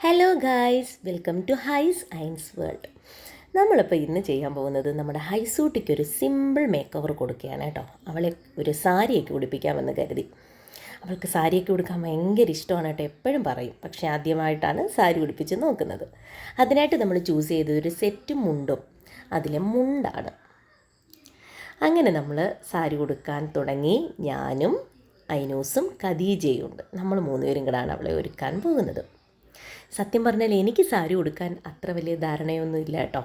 Hello guys welcome to Hais Ains world നമ്മളിപ്പോൾ ഇന്ന് ചെയ്യാൻ പോകുന്നത് നമ്മുടെ ഹൈസൂട്ടിക്ക് ഒരു സിമ്പിൾ മേക്ക് ഓവർ കൊടുക്കുകയാണ് കേട്ടോ. അവളെ ഒരു സാരിയൊക്കെ ഉടുപ്പിക്കാമെന്ന് കരുതി. അവൾക്ക് സാരിയൊക്കെ ഉടുക്കാൻ ഭയങ്കര ഇഷ്ടമാണ് കേട്ടോ എപ്പോഴും പറയും. പക്ഷേ ആദ്യമായിട്ടാണ് സാരി ഉടുപ്പിച്ച് നോക്കുന്നത്. അതിനായിട്ട് നമ്മൾ ചൂസ് ചെയ്തത് ഒരു സെറ്റും മുണ്ടും. അതിലെ മുണ്ടാണ്. അങ്ങനെ നമ്മൾ സാരി കൊടുക്കാൻ തുടങ്ങി ഞാനും ഐനൂസും ഖദീജയും ഉണ്ട് നമ്മൾ മൂന്നുപേരും കൂടാണ് അവളെ ഒരുക്കാൻ പോകുന്നത്. സത്യം പറഞ്ഞാൽ എനിക്ക് സാരി ഉടുക്കാൻ അത്ര വലിയ ധാരണയൊന്നും ഇല്ല കേട്ടോ.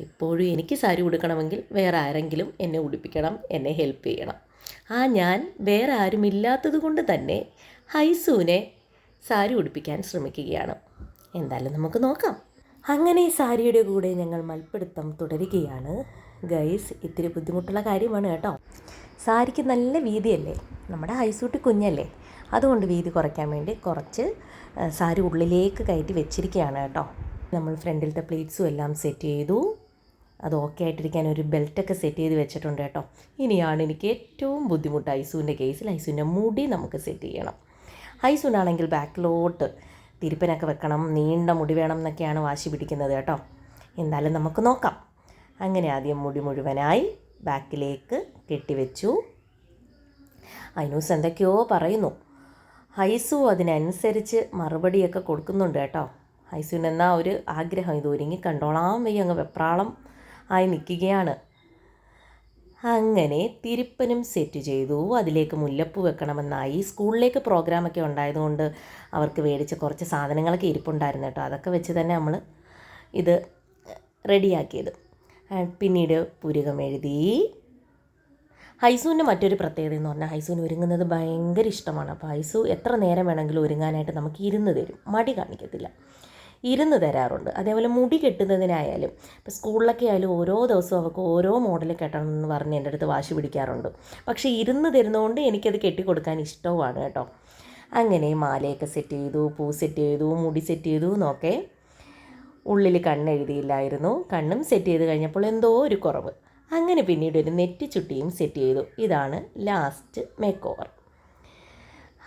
എപ്പോഴും എനിക്ക് സാരി ഉടുക്കണമെങ്കിൽ വേറെ ആരെങ്കിലും എന്നെ ഉടുപ്പിക്കണം എന്നെ ഹെൽപ്പ് ചെയ്യണം. ആ ഞാൻ വേറെ ആരുമില്ലാത്തത് കൊണ്ട് തന്നെ ഹൈസൂനെ സാരി ഉടുപ്പിക്കാൻ ശ്രമിക്കുകയാണ്. എന്തായാലും നമുക്ക് നോക്കാം. അങ്ങനെ ഈ സാരിയുടെ കൂടെ ഞങ്ങൾ മൽപ്പിടുത്തം തുടരുകയാണ്. ഗൈസ് ഇത്തിരി ബുദ്ധിമുട്ടുള്ള കാര്യമാണ് കേട്ടോ. സാരിക്ക് നല്ല വീതിയല്ലേ? നമ്മുടെ ഹൈസൂട്ടി കുഞ്ഞല്ലേ? അതുകൊണ്ട് വീതി കുറയ്ക്കാൻ വേണ്ടി കുറച്ച് സാരി ഉള്ളിലേക്ക് കയറ്റി വെച്ചിരിക്കുകയാണ് കേട്ടോ. നമ്മൾ ഫ്രണ്ടിലത്തെ പ്ലേറ്റ്സും എല്ലാം സെറ്റ് ചെയ്തു. അത് ഓക്കെ ആയിട്ടിരിക്കാൻ ഒരു ബെൽറ്റൊക്കെ സെറ്റ് ചെയ്ത് വെച്ചിട്ടുണ്ട് കേട്ടോ. ഇനിയാണ് എനിക്ക് ഏറ്റവും ബുദ്ധിമുട്ട് ഐസൂന്റെ കേസിൽ ഐസൂന്റെ മുടി നമുക്ക് സെറ്റ് ചെയ്യണം. ഐസൂനാണെങ്കിൽ ബാക്കിലോട്ട് തിരുപ്പനൊക്കെ വെക്കണം നീണ്ട മുടി വേണം എന്നൊക്കെയാണ് വാശി പിടിക്കുന്നത് കേട്ടോ. എന്തായാലും നമുക്ക് നോക്കാം. അങ്ങനെ ആദ്യം മുടി മുഴുവനായി ബാക്കിലേക്ക് കെട്ടിവെച്ചു. അനൂസ് എന്തൊക്കെയോ പറയുന്നു. ഹൈസു അതിനനുസരിച്ച് മറുപടിയൊക്കെ കൊടുക്കുന്നുണ്ട് കേട്ടോ. ഹൈസുവിനെന്നാ ഒരു ആഗ്രഹം. ഇത് ഒരുങ്ങി കണ്ടോളാൻ വയ്യ അങ്ങ് വെപ്രാളം ആയി നിൽക്കുകയാണ്. അങ്ങനെ തിരുപ്പനും സെറ്റ് ചെയ്തു. അതിലേക്ക് മുല്ലപ്പൂ വെക്കണമെന്നായി സ്കൂളിലേക്ക് പ്രോഗ്രാമൊക്കെ ഉണ്ടായതുകൊണ്ട് അവർക്ക് മേടിച്ച കുറച്ച് സാധനങ്ങളൊക്കെ ഇരിപ്പുണ്ടായിരുന്നു കേട്ടോ. അതൊക്കെ വെച്ച് തന്നെ നമ്മൾ ഇത് റെഡിയാക്കിയത്. പിന്നീട് പുരുകം എഴുതി. ഹൈസൂവിന്റെ മറ്റൊരു പ്രത്യേകത എന്ന് പറഞ്ഞാൽ ഹൈസൂവിന് ഒരുങ്ങുന്നത് ഭയങ്കര ഇഷ്ടമാണ്. അപ്പോൾ ഹൈസു എത്ര നേരം വേണമെങ്കിലും ഒരുങ്ങാനായിട്ട് നമുക്ക് ഇരുന്ന് തരും. മടി കാണിക്കത്തില്ല. ഇരുന്ന് തരാറുണ്ട്. അതേപോലെ മുടി കെട്ടുന്നതിനായാലും ഇപ്പോൾ സ്കൂളിലൊക്കെ ആയാലും ഓരോ ദിവസവും അവൾക്ക് ഓരോ മോഡൽ കെട്ടണം എന്ന് പറഞ്ഞ് എന്റെ അടുത്ത് വാശി പിടിക്കാറുണ്ട്. പക്ഷേ ഇരുന്ന് തരുന്നതുകൊണ്ട് എനിക്കത് കെട്ടിക്കൊടുക്കാൻ ഇഷ്ടവുമാണ് കേട്ടോ. അങ്ങനെ മാലയൊക്കെ സെറ്റ് ചെയ്തു പൂ സെറ്റ് ചെയ്തു മുടി സെറ്റ് ചെയ്തു എന്നൊക്കെ ഉള്ളിൽ കണ്ണെഴുതിയില്ലായിരുന്നു. കണ്ണും സെറ്റ് ചെയ്ത് കഴിഞ്ഞപ്പോൾ എന്തോ ഒരു കുറവ്. അങ്ങനെ പിന്നീട് ഒരു നെറ്റ് ചുട്ടിയും സെറ്റ് ചെയ്തു. ഇതാണ് ലാസ്റ്റ് മേക്ക് ഓവർ.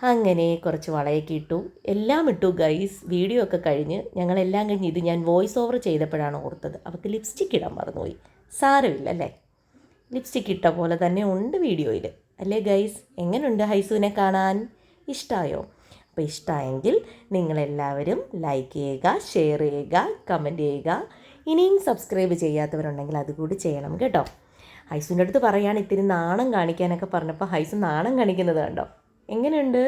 അങ്ങനെ കുറച്ച് വളയൊക്കെ ഇട്ടു. എല്ലാം ഇട്ടു ഗൈസ് വീഡിയോ ഒക്കെ കഴിഞ്ഞ് ഞങ്ങളെല്ലാം കഴിഞ്ഞ് ഇത് ഞാൻ വോയിസ് ഓവർ ചെയ്തപ്പോഴാണ് ഓർത്തത്. അവൾക്ക് ലിപ്സ്റ്റിക് ഇടാൻ മറന്നുപോയി. സാരമില്ല അല്ലേ? ലിപ്സ്റ്റിക് ഇട്ട പോലെ തന്നെ ഉണ്ട് വീഡിയോയിൽ അല്ലേ ഗൈസ് എങ്ങനെയുണ്ട് ഹൈസുവിനെ കാണാൻ? ഇഷ്ടമായോ അപ്പോൾ ഇഷ്ടമായെങ്കിൽ നിങ്ങളെല്ലാവരും ലൈക്ക് ചെയ്യുക ഷെയർ ചെയ്യുക കമന്റ് ചെയ്യുക. ഇനിയും സബ്സ്ക്രൈബ് ചെയ്യാത്തവരുണ്ടെങ്കിൽ അതുകൂടി ചെയ്യണം കേട്ടോ. ഹൈസുവിന്റെ അടുത്ത് പറയുകയാണ് ഇത്തിരി നാണം കാണിക്കാനൊക്കെ പറഞ്ഞപ്പോൾ ഹൈസു നാണം കാണിക്കുന്നത് കണ്ടോ? എങ്ങനെയുണ്ട്?